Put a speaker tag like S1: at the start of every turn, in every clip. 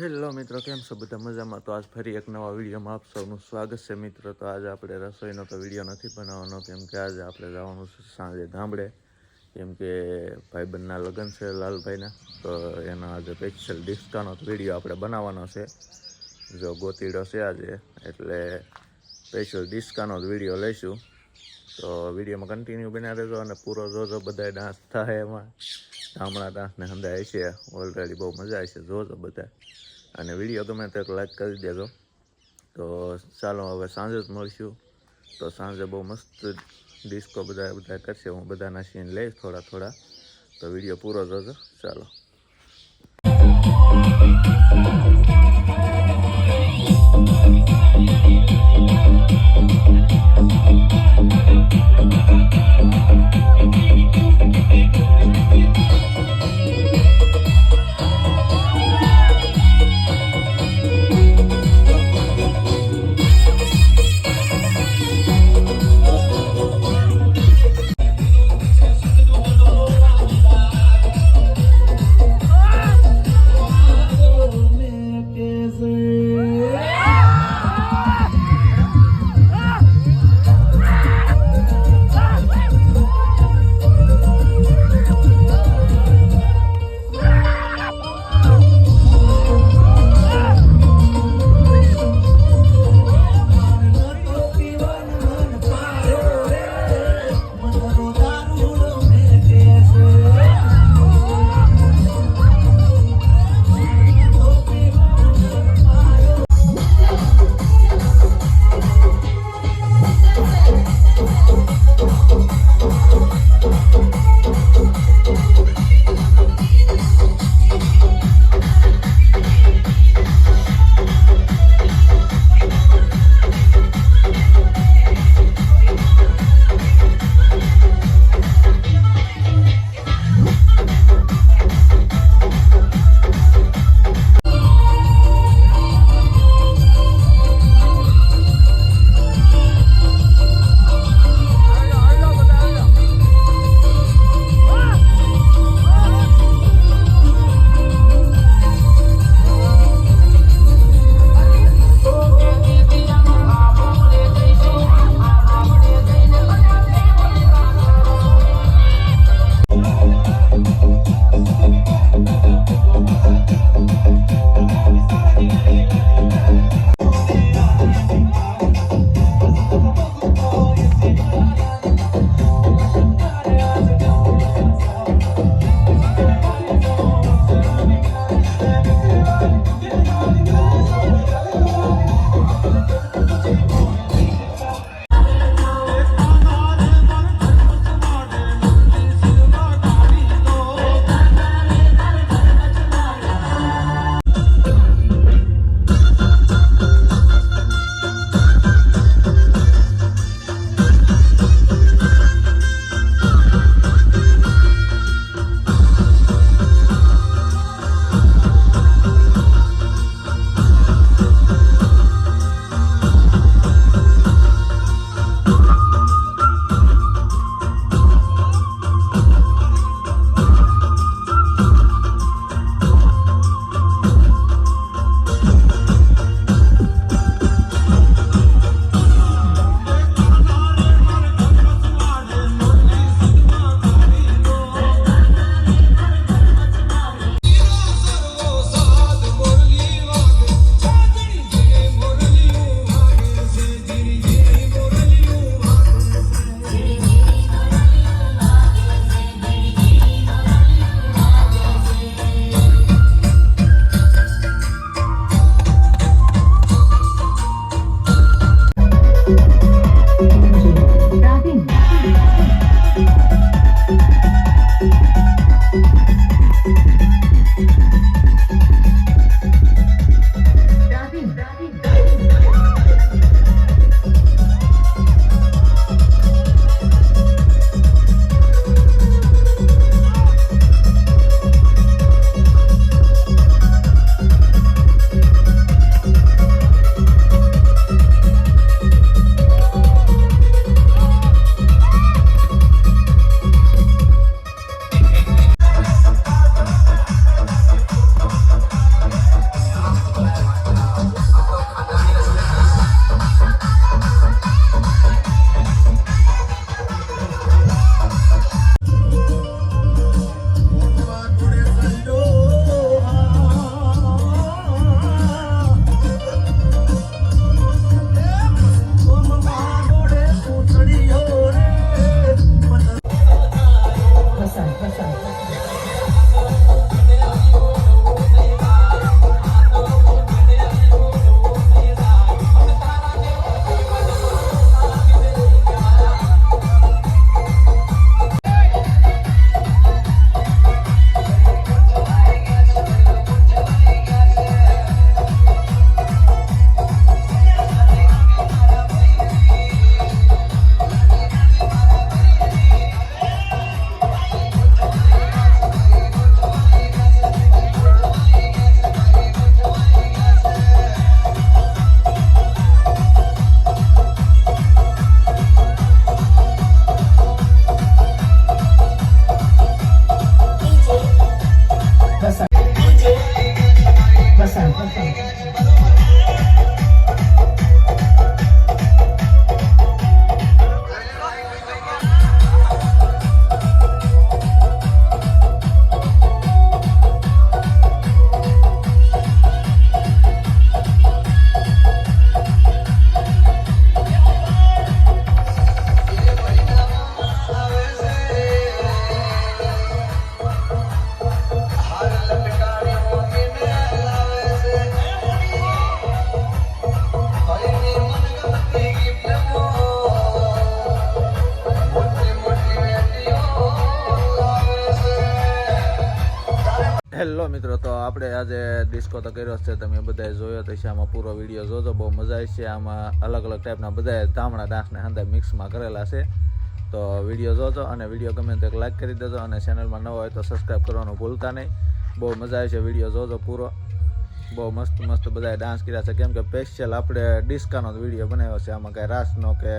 S1: Hello મિત્રો, કેમ છો બધા? મજામાં? તો આજ ફરી એક નવા વિડીયોમાં આપ સૌનું સ્વાગત છે મિત્રો. તો આજે આપણે રસોઈનો તો વીડિયો નથી બનાવવાનો, કેમ કે આજે આપણે જવાનું છે સાંજે ગામડે. કેમ કે ભાઈબંધના લગ્ન છે લાલભાઈના, તો એનો આજે સ્પેશિયલ ડિસ્કાનો વીડિયો આપણે બનાવવાનો છે. જો ગોતીડો છે આજે, એટલે સ્પેશિયલ ડિસ્કાનો જ વીડિયો લઈશું. તો વિડીયોમાં કન્ટિન્યુ બન્યા રહેજો અને પૂરો જોજો બધા ડાન્સ થાય એમાં. ગામડા ડાન્સને સંધાય છે ઓલરેડી બહુ મજા આવી છે. જોજો બધા. અને વીડિયો ગમે તો લાઈક કરી દેજો. તો ચાલો હવે સાંજે જ મળશું. તો સાંજે બહુ મસ્ત ડિસ્કો બધા બધા કરશે. હું બધાના સીન લઈશ થોડા થોડા. તો વીડિયો પૂરો જોજો. ચાલો. મિત્રો, તો આપણે આજે ડિસ્કો તો કર્યો છે. તમે બધાએ જોયો તો આમાં પૂરો વીડિયો જોજો, બહુ મજા આવી છે. આમાં અલગ અલગ ટાઈપના બધાએ ધામણા ડાન્સને હંદા મિક્સમાં કરેલા છે. તો વીડિયો જોજો અને વીડિયો ગમે તો એક લાઈક કરી દેજો અને ચેનલમાં નવો હોય તો સબસ્ક્રાઈબ કરવાનું ભૂલતા નહીં. બહુ મજા આવી છે વીડિયો જોજો પૂરો. બહુ મસ્ત મસ્ત બધાએ ડાન્સ કર્યા છે. કેમ કે સ્પેશિયલ આપણે ડિસ્કાનો વીડિયો બનાવ્યો છે. આમાં કાંઈ રાસનો કે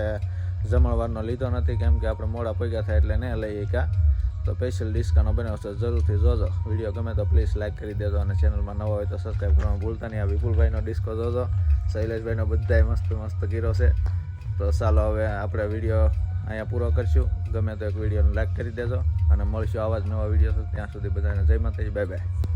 S1: જમણવારનો લીધો નથી. કેમ કે આપણે મોડા પગ્યા થાય એટલે નહીં લઈએ કા તો સ્પેશિયલ ડિસ્કાઉન્ટ બનાવ્યો છે. જરૂરથી જોજો. વીડિયો ગમે તો પ્લીઝ લાઇક કરી દેજો અને ચેનલમાં નવા હોય તો સબસ્ક્રાઈબ કરવાનું ભૂલતા નહીં. આ વિપુલભાઈનો ડિસ્કો જોજો. શૈલેષભાઈનો બધાય મસ્ત મસ્ત ગીરો છે. તો ચાલો હવે આપણે વીડિયો અહીંયા પૂરો કરશું. ગમે તો એક વિડીયોને લાઈક કરી દેજો અને મળશું આવા જ નવા વીડિયો ત્યાં સુધી બધાને જય માતાજી. Bye bye